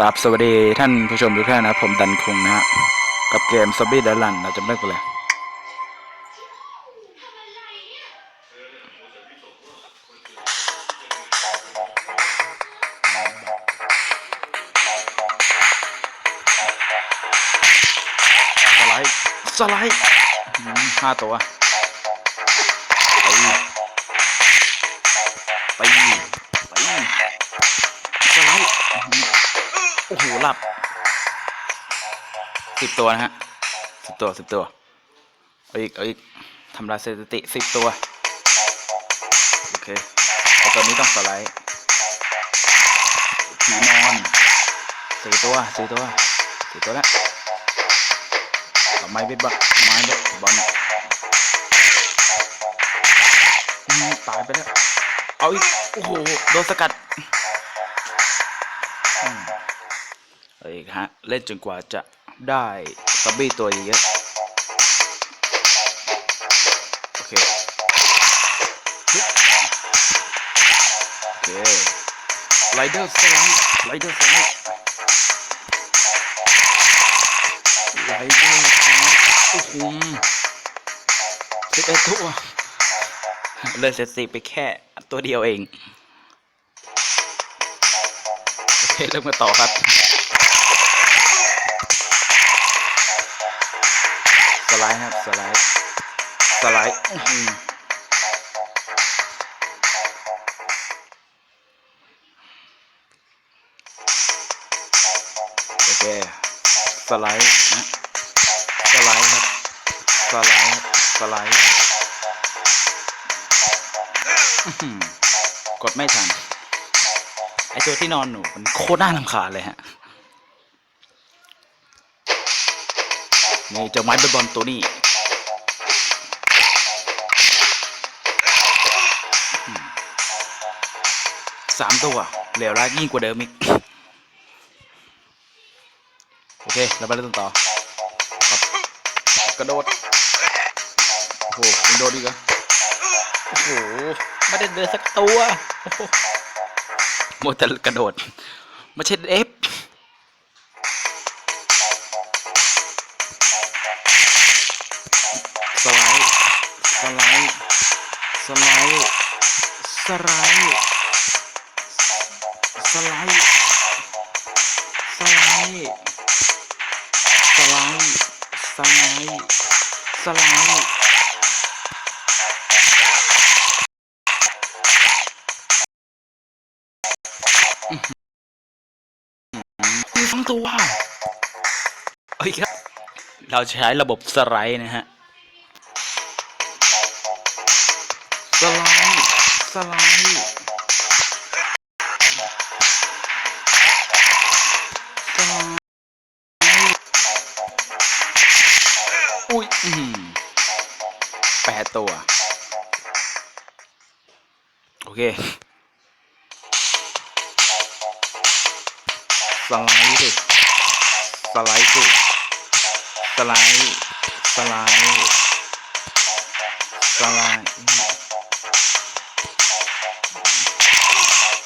ครับสวัสดีท่านผู้ชมทุกท่านนะครับผมดันคงนะฮะกับเกมซอบบี้ดันลันเราจะเลิกกันเลยสไลด์สไลด์ห้าตัวตีตีตี หหลับสิบตัวนะฮะสิบตัวสิบตัว เอาอีก เอาอีกทำลายสถิติสิบตัว โอเคไอตัวนี้ต้องสไลด์ผีนอนสี่ตัวสี่ตัวสี่ตัวแล้วเอไม้เบสบอลไม้เบสบอลตายไปแล้ว เอาอีก โอ้โห โดนสกัด อีกฮะ เล่นจนกว่าจะได้ซับบี้ตัวเยอะโอเคโอเคไลเดอร์สไลด์ไลเดอร์สไลด์ไลเดอร์สไลด์โอ้โหสิบเอ็ดตัวเลยเสร็จสิไปแค่ตัวเดียวเองโอเคเริ่มกันต่อครับ ไลด์ครับ สไลด์ สไลด์โอเค สไลด์นะสไลด์ครับ สไลด์ สไลด์ กดไม่ทัน ไอตัวที่นอนหนูมันโคตรน่าลำคาญเลยฮะ นี่เจ้าไม้เบสบอลตัวนี้สามตัวเหลวร้ายยิ่งกว่าเดิมอีก โอเค เราไปเล่นต่อครับกระโดด โอ้โหโดดอีกเหรอโอ้โห ไม่ได้เดินสักตัวโมวแต่กระโดด ไม่ใช่เอฟ สไลด์สไลด์สไลด์สไลด์สไลด์สไลด์มีสองตัวโอเคครับ เราใช้ระบบสไลด์นะฮะ สไลด์ ไลด์สไลด์อุ้ยอืมแปดตัว โอเคสไลด์ดิสไลด์สิสไลด์สไลด์สไลด์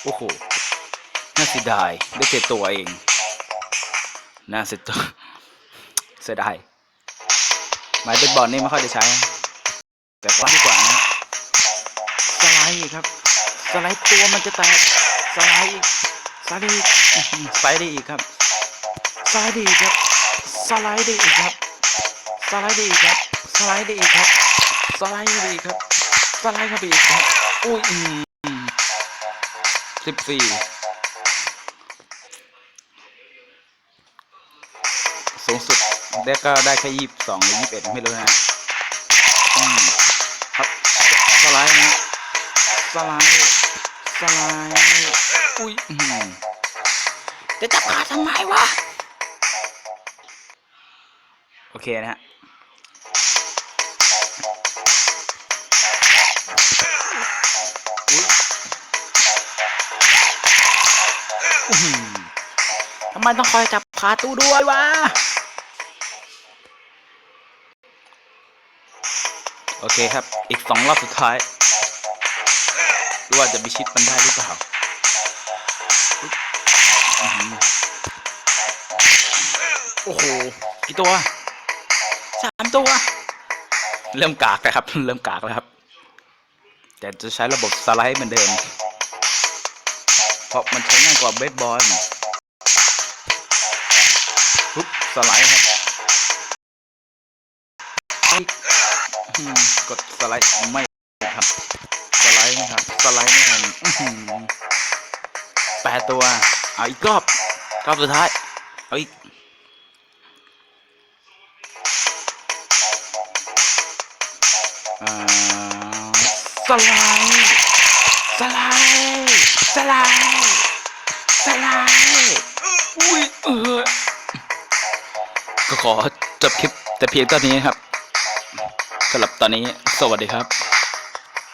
โอ้โห น่าเสียดาย ได้เจ็ดตัวเอง น่าเสียตัวเสียดายไม้เบสบอลนี่ไม่ค่อยได้ใช้ แต่ก็ดีกว่านะสไลด์ครับ สไลด์ตัวมันจะแตก สไลด์อีกสไลด์อีกอื้อหือสไลด์ได้อีกครับ สไลด์ได้อีกครับ สไลด์ได้อีกครับ สไลด์ได้อีกครับ สไลด์ได้อีกครับ สไลด์ได้อีกครับ สไลด์เข้าไปอีกครับ อุ้ย สิบสี่สูงสุดได้ก็ได้แค่ยี่สิบสองหรือยี่สิบเอ็ดไม่รู้นะฮะอืมครับสไลด์นะสไลด์สไลด์อุ้ยอื้อหือจะจับขาทำไมวะ โอเคนะฮะ ทำไมต้องคอยจับขาตู้ด้วยวะโอเคครับ อีกสองรอบสุดท้ายดูว่าจะพิชิตมันได้หรือเปล่าอุ๊ยอื้อหือกี่ตัวสามตัว เริ่มกากแล้วครับ เริ่มกากแล้วครับ แต่จะใช้ระบบสไลด์เหมือนเดิม เพราะมันใช้ง่ายกว่าเบสบอลปุ๊บ สไลด์ครับกอืมกดสไลด์ไม่ครับ สไลด์นะครับ สไลด์ไม่ทันแปดตัว เอาอีกรอบรอบสุดท้าย เอาอีกอ่าสไลด์สไลด์สไลด์ ขอจบคลิปแต่เพียงเท่านี้ครับสำหรับตอนนี้สวัสดีครับ